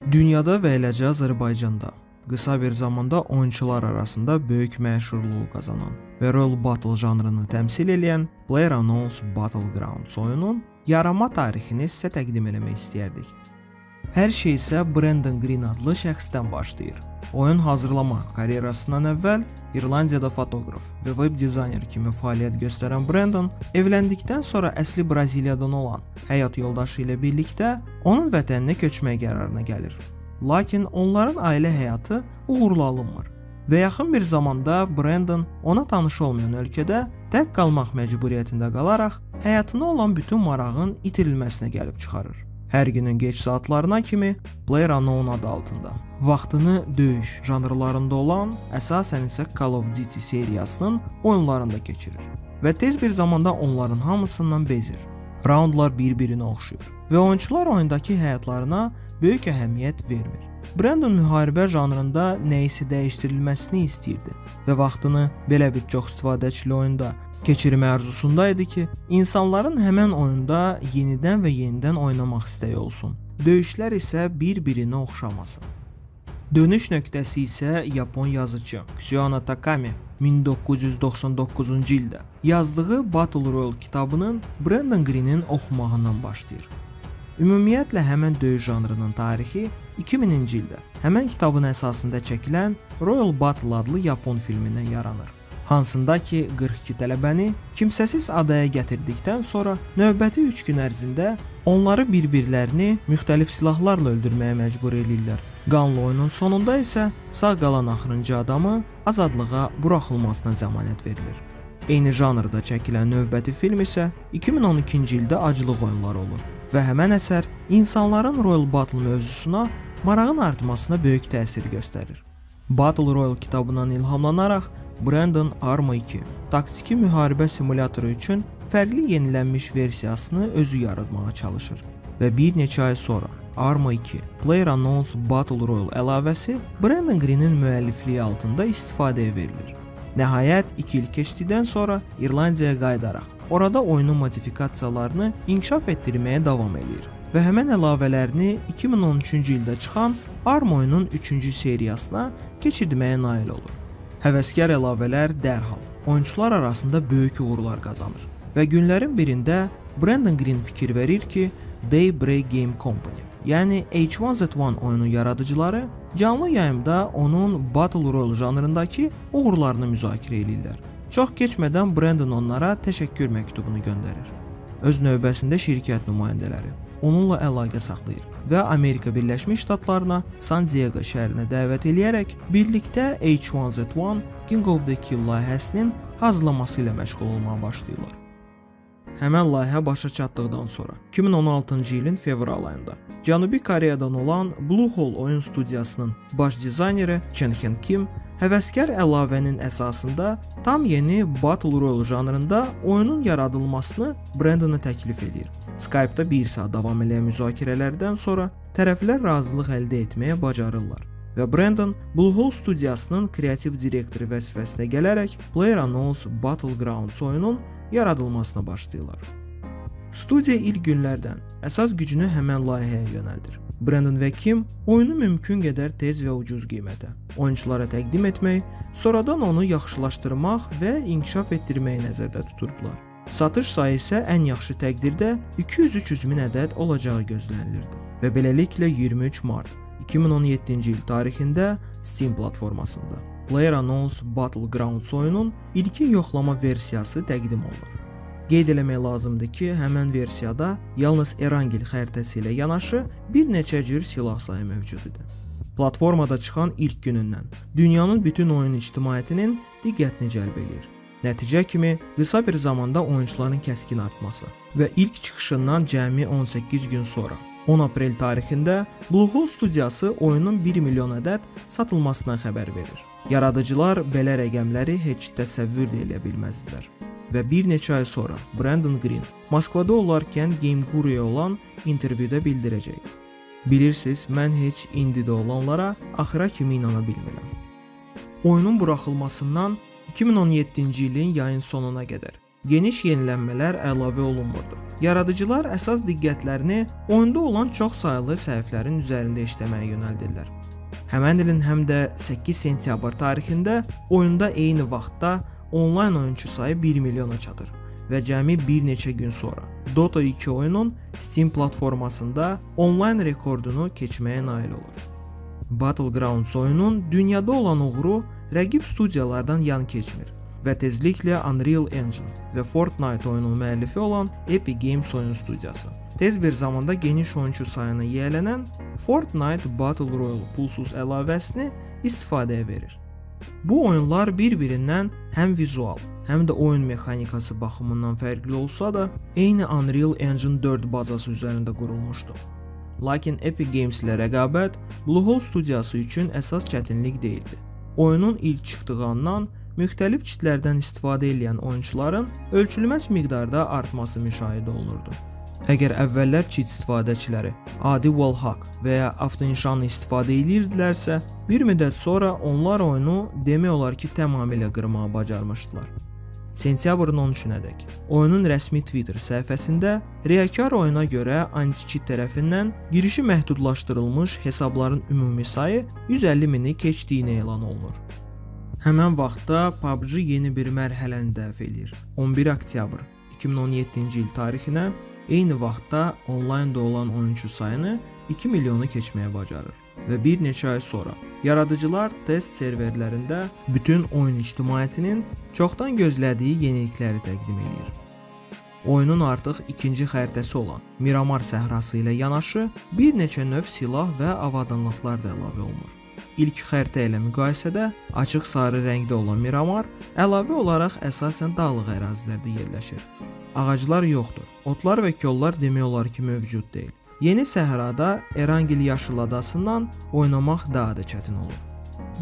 Dünyada və eləcə Azərbaycanda qısa bir zamanda oyunçular arasında böyük məşhurluğu qazanan və rol battle janrını təmsil edən PlayerUnknown's Battlegrounds oyunun yarama tarixini sizə təqdim etmək istəyərdik. Hər şey isə Brandon Green adlı şəxsdən başlayır. Oyun hazırlama karyerasından əvvəl İrlandiyada fotoqraf və web dizayner kimi fəaliyyət göstərən Brandon evləndikdən sonra əsli Braziliyadan olan həyat yoldaşı ilə birlikdə onun vətəninə köçmək qərarına gəlir. Lakin onların ailə həyatı uğurlu alınmır və yaxın bir zamanda Brandon ona tanış olmayan ölkədə tək qalmaq məcburiyyətində qalaraq həyatına olan bütün marağın itirilməsinə gəlib çıxarır. Hər günün gec saatlarına kimi PlayerUnknown adı altında vaxtını döyüş janrlarında olan, əsasən isə Call of Duty seriyasının oyunlarında keçirir və tez bir zamanda onların hamısından bezir. Roundlar bir-birinə oxşuyur və oyunçular oyundakı həyatlarına böyük əhəmiyyət vermir. Brandon müharibə janrında nəyisə dəyişdirilməsini istəyirdi və vaxtını belə bir çox istifadəçili oyunda keçirmə arzusunda idi ki, insanların həmən oyunda yenidən və yenidən oynamaq istəyi olsun. Döyüşlər isə bir-birinə oxşamasın. Dönüş nöqtəsi isə Yapon yazıcı Xiona Takami 1999-cu ildə yazdığı Battle Royale kitabının Brandon Greenin oxumağından başlayır. Ümumiyyətlə həmən döyüş janrının tarixi 2000-ci ildə həmən kitabın əsasında çəkilən Royal Battle adlı Yapon filmindən yaranır. Hansında ki 42 tələbəni kimsəsiz adaya gətirdikdən sonra növbəti 3 gün ərzində onları bir-birlərini müxtəlif silahlarla öldürməyə məcbur eləyirlər. Qanlı oyunun sonunda isə sağ qalan axırıncı adamı azadlığa buraxılmasına zəmanət verilir. Eyni janrda çəkilən növbəti film isə 2012-ci ildə aclıq oyunları olur və həmən əsər insanların Royal Battle mövzusuna marağın artmasına böyük təsir göstərir. Battle Royale kitabından ilhamlanaraq Brandon Arma 2 taktiki müharibə simulatoru üçün fərqli yenilənmiş versiyasını özü yaratmağa çalışır və bir neçə ay sonra Arma 2 PlayerUnknown's Battle Royale əlavəsi Brandon Greenin müəllifliyi altında istifadəyə verilir. Nəhayət 2 il keçdikdən sonra İrlandiyaya qayıdaraq orada oyunun modifikasiyalarını inkişaf etdirməyə davam edir və həmən əlavələrini 2013-cü ildə çıxan Arma oyunun 3-cü seriyasına keçirməyə nail olur. Həvəskar əlavələr dərhal oyunçular arasında böyük uğurlar qazanır və günlərin birində Brandon Green fikir verir ki, Daybreak Game Company, yəni H1Z1 oyunun yaradıcıları canlı yayımda onun Battle Royale janrındakı uğurlarını müzakirə edirlər. Çox keçmədən Brandon onlara təşəkkür məktubunu göndərir. Öz növbəsində şirkət nümayəndələri onunla əlaqə saxlayır və Amerika Birləşmiş Ştatlarına San Diego şəhərinə dəvət eləyərək birlikdə H1Z1 King of the Kill layihəsinin hazırlaması ilə məşğul olmağa başlayırlar. Həmən layihə başa çatdıqdan sonra 2016-cı ilin fevral ayında Cənubi Koreyadan olan Bluehole oyun studiyasının baş dizayneri Chen Hen Kim həvəskar əlavənin əsasında tam yeni Battle Royale janrında oyunun yaradılmasını Brandona təklif edir. Skype-da 1 saat davam edən müzakirələrdən sonra tərəflər razılıq əldə etməyə bacarırlar və Brandon Bluehole studiyasının kreativ direktoru vəzifəsinə gələrək PlayerUnknown's Battlegrounds oyunun yaradılmasına başlayırlar. Studiya ilk günlərdən əsas gücünü həmən layihəyə yönəldir. Brandon və Kim oyunu mümkün qədər tez və ucuz qiymətə oyunçulara təqdim etmək, sonradan onu yaxşılaşdırmaq və inkişaf etdirməyi nəzərdə tuturdular. Satış sayı isə ən yaxşı təqdirdə 200-300 min ədəd olacağı gözlənilirdi və beləliklə 23 mart 2017-ci il tarixində Steam platformasında PlayerUnknown's Battlegrounds oyunun ilkin yoxlama versiyası təqdim olunur. Qeyd eləmək lazımdır ki, həmən versiyada yalnız Erangel xəritəsi ilə yanaşı bir neçə cür silah sayı mövcud idi. Platformada çıxan ilk günündən dünyanın bütün oyun ictimaiyyətinin diqqətini cəlb eləyir. Nəticə kimi qısa bir zamanda oyunçuların kəskin artması və ilk çıxışından cəmi 18 gün sonra 10 aprel tarixində Bluehole studiyası oyunun 1 milyon ədəd satılmasından xəbər verir. Yaradıcılar belə rəqəmləri heç təsəvvür də edə bilməzdilər. Və bir neçə ay sonra Brandon Green Moskvada olarkən Game Guru-ya olan intervyuda bildirəcək. Bilirsiniz, mən heç indidə olanlara axıra kimi inana bilmirəm. Oyunun buraxılmasından 2017-ci ilin yayın sonuna qədər geniş yenilənmələr əlavə olunmurdu. Yaradıcılar əsas diqqətlərini oyunda olan çox saylı səhifələrin üzərində işləməyə yönəldirlər. Həmin ilin həm də 8 sentyabr tarixində oyunda eyni vaxtda onlayn oyunçu sayı 1 milyona çatır və cəmi bir neçə gün sonra Dota 2 oyunun Steam platformasında onlayn rekordunu keçməyə nail olur. Battlegrounds oyunun dünyada olan uğuru rəqib studiyalardan yan keçmir və tezliklə Unreal Engine və Fortnite oyunun müəllifi olan Epic Games oyun studiyası tez bir zamanda geniş oyunçu sayına yiyələnən Fortnite Battle Royale pulsuz əlavəsini istifadəyə verir. Bu oyunlar bir-birindən həm vizual, həm də oyun mexanikası baxımından fərqli olsa da, eyni Unreal Engine 4 bazası üzərində qurulmuşdu. Lakin Epic Games ilə rəqabət Bluehole studiyası üçün əsas çətinlik değildi. Oyunun ilk çıxdığı andan müxtəlif kitlərdən istifadə edən oyunçuların ölçülməz miqdarda artması müşahidə olunurdu. Əgər əvvəllər cheat istifadəçiləri adi wallhack və ya avtoinşanı istifadə edirdilərsə, bir müddət sonra onlar oyunu demək olar ki, tamamilə qırmağı bacarmışdılar. Sentyabrın 13-nədək oyunun rəsmi Twitter səhifəsində riyakar oyuna görə anti-cheat tərəfindən girişi məhdudlaşdırılmış hesabların ümumi sayı 150 mini keçdiyini elan olunur. Həmin vaxtda PUBG yeni bir mərhələni dəf edir. 11 oktyabr 2017-ci il tarixinə eyni vaxtda onlaynda olan oyunçu sayını 2 milyonu keçməyə bacarır və bir neçə ay sonra yaradıcılar test serverlərində bütün oyun ictimaiyyətinin çoxdan gözlədiyi yenilikləri təqdim edir. Oyunun artıq ikinci xəritəsi olan Miramar səhrası ilə yanaşı bir neçə növ silah və avadanlıqlar da əlavə olunur. İlk xəritə ilə müqayisədə açıq sarı rəngdə olan Miramar əlavə olaraq əsasən dağlıq ərazilərdə yerləşir. Ağaclar yoxdur. Otlar və kollar demək olar ki, mövcud deyil. Yeni səhrada Erangel Yaşıl adasından oynamaq daha da çətin olur.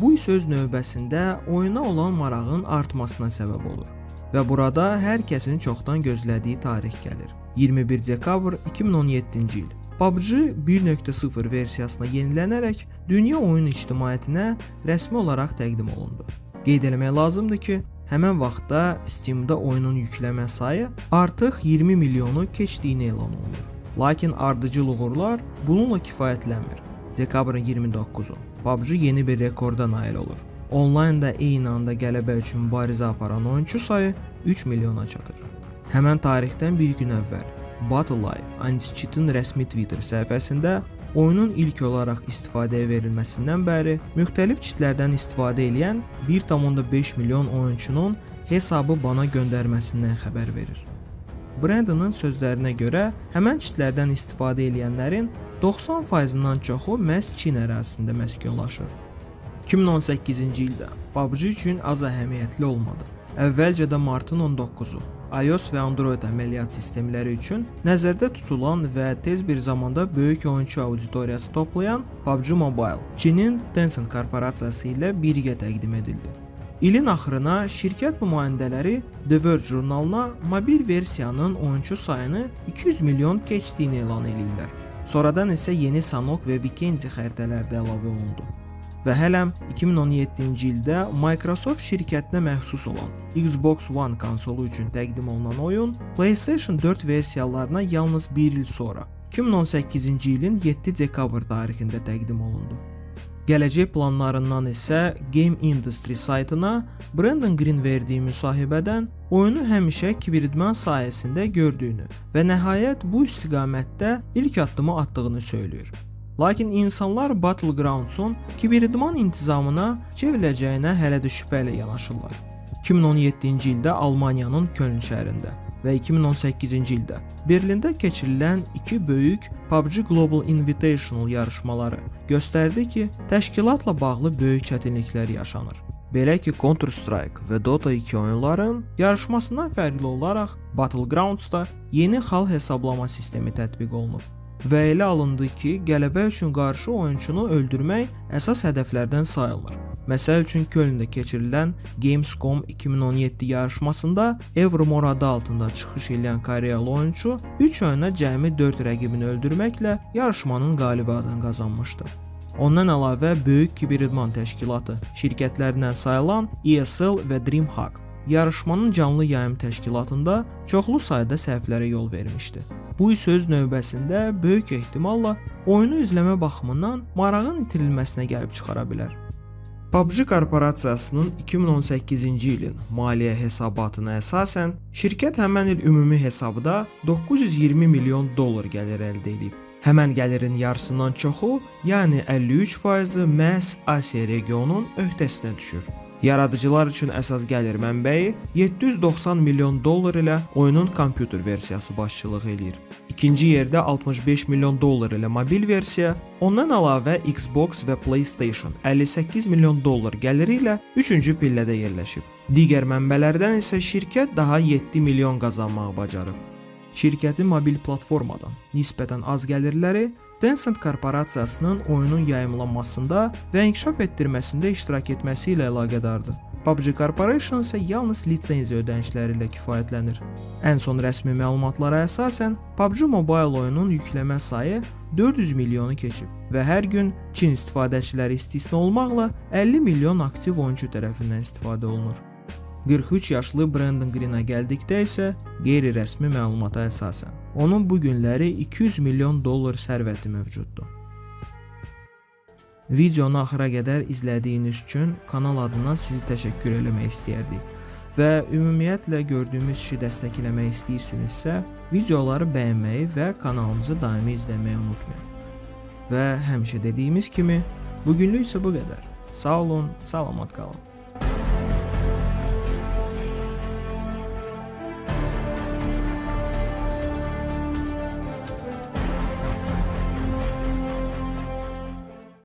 Bu isə öz növbəsində oyuna olan marağın artmasına səbəb olur və burada hər kəsin çoxdan gözlədiyi tarix gəlir. 21 dekabr 2017-ci il. PUBG 1.0 versiyasına yenilənərək dünya oyun ictimaiyyətinə rəsmi olaraq təqdim olundu. Qeyd etmək lazımdır ki, həmin vaxtda Steam-da oyunun yükləmə sayı artıq 20 milyonu keçdiyini elan olunur. Lakin ardıcıl uğurlar bununla kifayətlənmir. Dekabrın 29-u PUBG yeni bir rekorda nail olur. Onlaynda eyni anda qələbə üçün mübarizə aparan oyunçu sayı 3 milyona çatır. Həmin tarixdən bir gün əvvəl Battle.ly Anti-Cheat'in rəsmi Twitter səhifəsində oyunun ilk olaraq istifadəyə verilməsindən bəri müxtəlif çitlərdən istifadə edən 1.5 milyon oyunçunun hesabı bana göndərməsindən xəbər verir. Brandon'ın sözlərinə görə, həmən çitlərdən istifadə edənlərin 90%-dan çoxu məhz Çin ərazisində məskunlaşır. 2018-ci ildə PUBG üçün az əhəmiyyətli olmadı. Əvvəlcə də martın 19-u iOS və Android əməliyyat sistemləri üçün nəzərdə tutulan və tez bir zamanda böyük oyunçu auditoriyası toplayan PUBG Mobile Çinin Tencent korporasiyası ilə birgə təqdim edildi. İlin axırına şirkət nümayəndələri The Verge jurnalına mobil versiyanın oyunçu sayını 200 milyon keçdiyini elan edirlər. Sonradan isə yeni Sanok və Vikendi xəritələr də əlavə olundu. Və hələm 2017-ci ildə Microsoft şirkətinə məxsus olan Xbox One konsolu üçün təqdim olunan oyun PlayStation 4 versiyalarına yalnız 1 il sonra 2018-ci ilin 7 dekabr tarixində təqdim olundu. Gələcək planlarından isə Game Industry saytına Brandon Green verdiyi müsahibədən oyunu həmişə kibridman sayəsində gördüyünü və nəhayət bu istiqamətdə ilk addımı atdığını söyləyir. Lakin insanlar Battlegrounds-un kibridman intizamına çevriləcəyinə hələ də şübhə ilə yanaşırlar. 2017-ci ildə Almaniyanın Köln şəhərində və 2018-ci ildə Berlində keçirilən iki böyük PUBG Global Invitational yarışmaları göstərdi ki, təşkilatla bağlı böyük çətinliklər yaşanır. Belə ki, Counter-Strike və Dota 2 oyunların yarışmasından fərqli olaraq Battlegrounds-da yeni xal hesablama sistemi tətbiq olunub və elə alındı ki, qələbə üçün qarşı oyunçunu öldürmək əsas hədəflərdən sayılmır. Məsəl üçün Kölndə keçirilən Gamescom 2017 yarışmasında Evermore adı altında çıxış edən Koreyalı oyunçu 3 oyuna cəmi 4 rəqibini öldürməklə yarışmanın qalibi adını qazanmışdı. Ondan əlavə böyük kiberidman təşkilatı şirkətlərindən sayılan ESL və DreamHack yarışmanın canlı yayım təşkilatında çoxlu sayda səhvlərə yol vermişdi. Bu isə öz növbəsində böyük ehtimalla oyunu izləmə baxımından marağın itirilməsinə gəlib çıxara bilər. PUBG korporasiyasının 2018-ci ilin maliyyə hesabatına əsasən şirkət həmin il ümumi hesabda 920 milyon dollar gəlir əldə edib. Həmən gəlirin yarısından çoxu, yəni 53%-i məhz Asiya regionunun öhdəsinə düşür. Yaradıcılar üçün əsas gəlir mənbəyi 790 milyon dollar ilə oyunun kompüter versiyası başçılıq eləyir. İkinci yerdə 65 milyon dollar ilə mobil versiya, ondan əlavə Xbox və PlayStation 58 milyon dollar gəliri ilə 3-cü pillədə yerləşib. Digər mənbələrdən isə şirkət daha 7 milyon qazanmağı bacarıb. Şirkətin mobil platformadan nisbətən az gəlirləri Tencent korporasiyasının oyunun yayımlanmasında və inkişaf etdirməsində iştirak etməsi ilə əlaqədardır. PUBG Corporation isə yalnız lisenziya ödənişləri ilə kifayətlənir. Ən son rəsmi məlumatlara əsasən PUBG Mobile oyunun yükləmə sayı 400 milyonu keçib və hər gün Çin istifadəçiləri istisna olmaqla 50 milyon aktiv oyunçu tərəfindən istifadə olunur. 43 yaşlı Brandon Greenə gəldikdə isə qeyri-rəsmi məlumata əsasən onun bu günləri 200 milyon dollar sərvəti mövcuddur. Videonu axıra qədər izlədiyiniz üçün kanal adından sizi təşəkkür eləmək istəyərdik. Və ümumiyyətlə gördüyümüz işi dəstəkləmək istəyirsinizsə, videoları bəyənməyi və kanalımızı daimi izləməyi unutmayın. Və həmişə dediyimiz kimi, bu günlük isə bu qədər. Sağ olun, salamat qalın.